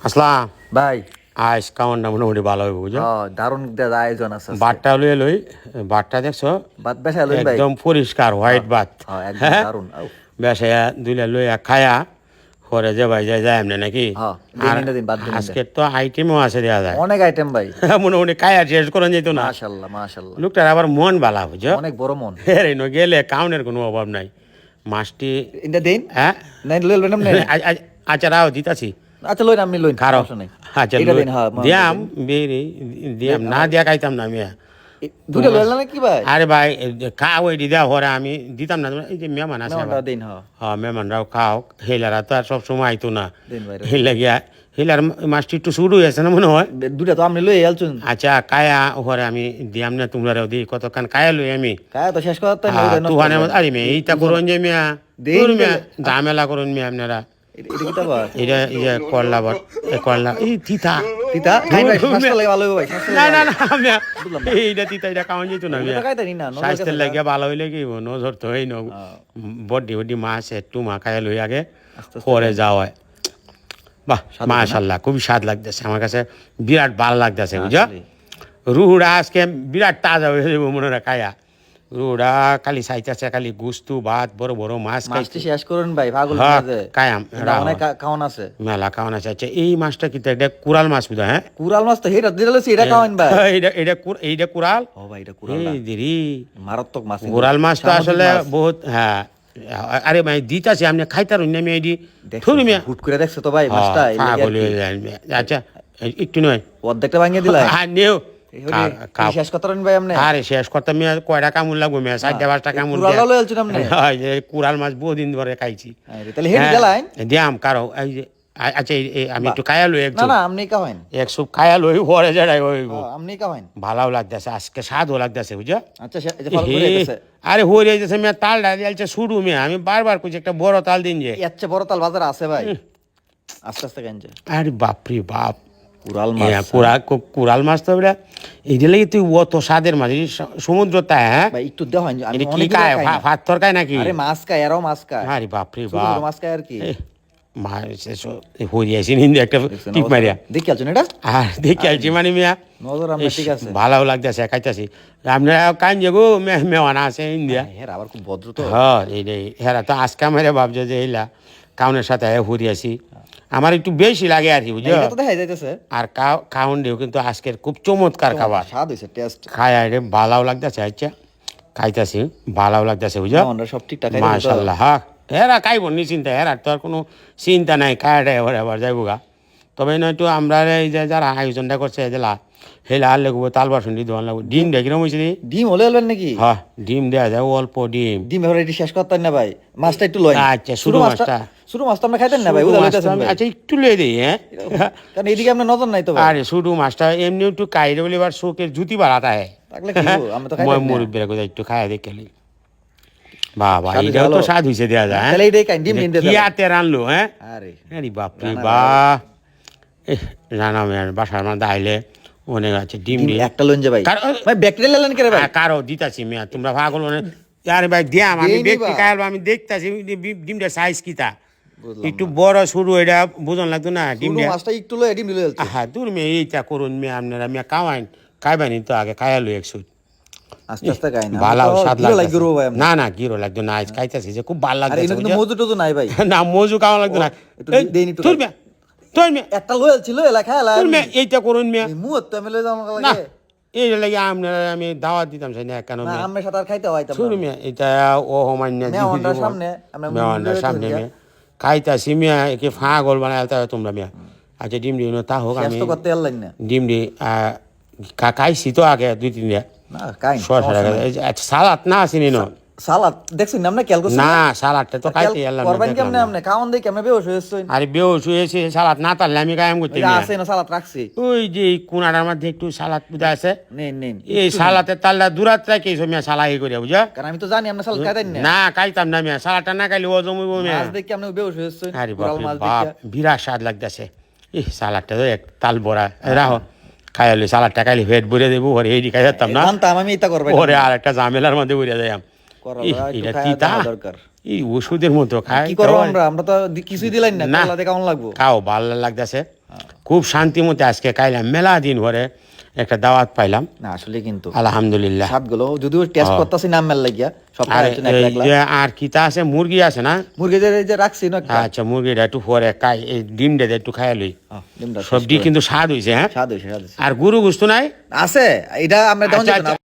আসলাম। ভাই। আইস কাউন্টটা মোটামুটি ভালো হবে বুঝো দারুণ আয়োজন আছে। বাটটা লইয়ে লই বাটটা দেখছ? ভাত বেসা লই একদম পরিষ্কার হোয়াইট বাত হ্যাঁ হ্যাঁ? দারুণ আউ, দুইলা লইয়া খায়া পরে যে ভাই যায় যায় এমনি নাকি? হ্যাঁ। আজকের তো আইটেমও আছে দেওয়া যায়। অনেক আইটেম ভাই। মোটামুটি খায়া শেষ করেন যেত না। মাশাল্লাহ মাশাল্লাহ। লোকটার আবার মন বালা বুঝো অনেক বড় মন। হেরে ন গেলে কাউনের কোনো অভাব নাই। মাছটি দেন? হ্যাঁ? আচ্ছা রাও দিতাছি। আচ্ছা লইন আমি লইন খারো। আচ্ছা হ্যাঁ দিয়াম বেরি দিয়াম না দিয়া খাইতাম না আমি দুটো লইলাম না কি ভাই? আরে ভাই খা ওই দিয়া হরে আমি দিতাম না এই যে মেহমান আছে দিন হ্যাঁ। হ্যাঁ মেহমানরাও খাও হেলারা তো আর সব সময় আইতো না। হেলা গিয়া হেলার মাছটি একটু শুরু হয়েছে না মনে হয়? দুটা তো আপনি লই আলছুন আচ্ছা কায়া হরে আমি দিয়াম না তোমরা দি কতক্ষণ কায়া লই আমি? কায় তো শেষ হ্যাঁ, তুহানে আরে মেয়ে এইটা করুন যে মিয়া। দেই তোর মিয়া। ঝামেলা করুন মিয়া আপনারা। এটা কি তাবা এটা ইয়ে করলা বট করলা এই তিতা। তিতা? খাই ভাই স্বাস্থ্য লাগে ভালো ভাই না না না এইটা তিতা এটা খাওয়া যেত না মিয়া। এটা খাইতে নি না? নজর স্বাস্থ্যের লাগে ভালো হইলে কি হইব, নজর তো হই ন বড্ডি বড্ডি মাছ একটু মা খাইয়া লই আগে পরে যাওয়া বাহ মাশাল্লাহ খুবই স্বাদ লাগতেছে। আমার কাছে বিরাট ভালো লাগতেছে বুঝো। রুহুরা আজকে বিরাট তাজা হয়ে যাব মনে হয় খালি চাইতেছে খালি গুস্তু ভাত বড় বড় মাছ মাছটি শেষ করুন ভাই পাগল হ্যাঁ, কায়াম, অনেক খাওয়ান আছে। মেলা খাওয়ানো আছে। আচ্ছা এই মাছটা কি এটা কুরাল মাছ বুঝা হ্যাঁ? কুরাল মাছ তো দিলে এটা খাওয়ান ভাই। এইটা কুর- এইটা কুরাল ও ভাই এটা কুরাল এই দিরি। মারাত্মক মাছ। কুরাল মাছ তো আসলে বহুত হ্যাঁ। আরে ভাই দিতাছি আপনি খাইতার না আমি এডি দেখছ, থুরি মিয়া হুট করে দেখছ তো ভাই মাছটা। হয়ে মিয়া। আচ্ছা একটু নয় অর্ধেকটা ভাঙিয়ে দিলাই হ্যাঁ নেও। শেষ করতে ভাই আপনি আরে শেষ মিয়া কয়টা লাগবো মিয়া? চারটা পাঁচটা হয়, এই কুরাল মাছ বহুদিন ধরে খাইছি। তাহলে হেড হ্যাঁ, দিয়াম কারও এই যে আচ্ছা আমি একটু খায়া লই একটু না আপনি খাওয়ান এক সুপ খায়া লই পরে যাই ওই আপনি খাওয়ান ভালো লাগতেছে আজকে স্বাদও লাগতেছে বুঝছ? আচ্ছা আরে হয়ে যাচ্ছে মেয়ে তাল ডালছে শুরু মেয়ে। আমি বারবার কইছি একটা বড় তাল দিন যে। বড় তাল বাজার আছে ভাই। আস্তে আস্তে কেন আরে বাপরে বাপ। কুরাল হ্যাঁ, মাছ মাছ তো এটা এইটা লাগি তুই অত স্বাদের মাছ সমুদ্র তা হ্যাঁ? একটু এটা কি খায়? ভাত নাকি? আরে মাছ খায় এরাও মাছ খায়। আরে ছোট ছোট বাপ। মাছ খায় আর কি। মাছ আমরা ভালো লাগতেছে খাইতেছি। আপনারা কান যে গো মেওয়ানা আছে ইন্ডিয়া। আবার খুব ভদ্র তো। হ্যাঁ তো আজকে মেরে ভাবছে যে এইলা কাউনের সাথে আসি আমার একটু বেশি লাগে আর কি বুঝছ? যাইতেছে। আর খাউন দিও কিন্তু আজকের খুব চমৎকার খাবার। খায় আরে ভালোও লাগতেছে আচ্ছা। খাইতেছি ভালো লাগতেছে বুঝছ? আমরা সব ঠিকঠাক মাশাল্লাহ হ্যাঁ। হেরা খাইব চিন্তা হ্যাঁ তো আর কোনো চিন্তা নাই খায় এবার এবার যাইব গা। তবে নয়তো আমরা এই যে যারা আয়োজনটা করছে এদেলা হেলা আর লাগবো তালবার শুনি দোয়ান লাগবো। ডিম দেখিলাম হয়েছে ডিম হলে আলবেন নাকি? হ্যাঁ ডিম দেওয়া যায় অল্প ডিম। ডিম এবার এটি শেষ করতেন না ভাই। মাছটা একটু লয় আচ্ছা, শুধু মাছটা। শুধু মাছটা আমরা খাইতেন না ভাই? আচ্ছা একটু লয়ে দিই হ্যাঁ? কারণ এদিকে আপনার নজর নাই তো আরে শুধু মাছটা এমনি একটু কাইরে বলে এবার শোকের জুতি বাড়াতা হয়। না। মুরব্বী কোথায় একটু খায় দেখে বাবা এটাও তো। স্বাদ হয়েছে দেওয়া যায় দিয়ে কি। হাতে রানলো হ্যাঁ? আরে আরে বাপরে রান্না বা জানা মেয়ের বাসার মধ্যে আইলে অনেক আছে ডিম ডিম দিয়ে একটা লঞ্জে ভাই। ভাই ব্যাকটেরিয়া লেলেন কে রে ভাই কারও দিতাছি মেয়া তোমরা ভাগল মানে আরে ভাই দিয়াম আমি দেখতে। খাইল আমি দেখতাছি ডিমটা সাইজ কিতা? একটু বড় শুরু এটা বুঝন লাগতো না ডিমটা মাছটা একটু লয় ডিম লয়ে হ্যাঁ দূর মেয়ে এইটা করুন মেয়ে আপনারা মেয়ে খাওয়াইন খাইবানি তো আগে খাইয়ালো একশো। আস্তে আস্তে খাই না ভালো স্বাদ। না না গিরো লাগতো না আজ খাইতেছি যে খুব ভালো কিন্তু মজু টজু নাই ভাই। না মজু খাওয়া লাগতো না। একটু তোর একটা আলছিল এলা তোর এইটা করুন তো না এই লাগে আপনারা আমি দাওয়াত দিতাম সেই না কেন না মেয়ে। আমরা সাথে খাইতে হইতাম তোর মেয়ে এটা ও হমান্য সামনে আমরা সামনে খাইতাছি মেয়ে একে ফাঁ গোল বানাই তোমরা মেয়ে। আচ্ছা ডিম ডিম তা হোক আমি করতে আল্লাহ না। ডিম ডি খাইছি তো আগে দুই তিন দিয়া না আচ্ছা সালাদ না আসেনি না? সালাদ দেখছেন ক্যাল করছি না সালাদটা তো খাইতে এলাম করবেন কেমনে আপনি? খাওয়ান দেই কেমনে? হয়েছেন আরে বেউস হয়েছে সালাদ না তাহলে আমি কায়াম করতে আছে না সালাদ রাখছি। ওই যে কোনাটার মধ্যে একটু সালাদ বুঝা আছে। নেন নেন এই সালাতে তাল্লা দূরাত রাখি সালাই করে বুঝা? কারণ আমি তো জানি আপনি সালাদ খাইতেন না। না খাইতাম না মিয়া সালাদটা না খাইলে ও জমিব মিয়া। মাছ দেখে আপনি বেহোশ হয়েছেন আরে বাপ বিরাট স্বাদ লাগতেছে। এই সালাদটা তো এক তাল বড়া। রাহো খাইলে সালাদটা খাইলে পেট ভরে দেবো ওরে এই খাই যেতাম না। আমি এটা করবেন ওরে আর একটা ঝামেলার মধ্যে উড়ে যাইম করা ইহ, ভাই, একটু এটা খায়া তিতা দেওয়া দরকার। এই ওষুধের মতো খাই কি করব আমরা? আমরা তো কিছুই দিলাম না না। কেমন লাগবো? খাও ভালো লাগতেছে। খুব শান্তি মতে আজকে খাইলাম মেলা দিন ভরে একটা দাওয়াত পাইলাম। না আসলে কিন্তু আলহামদুলিল্লাহ। স্বাদ যদিও টেস্ট করতেছি নাম মেল লাগিয়া সব আর কিতা আছে? মুরগি আছে না? এই যে রাখছি না আচ্ছা মুরগিটা একটু পরে খাই এই ডিম দে একটু খাই লই। সবজি কিন্তু স্বাদ হয়েছে হ্যাঁ? স্বাদ হয়েছে আর গুরু গুস্তু নাই? আছে এটা আমরা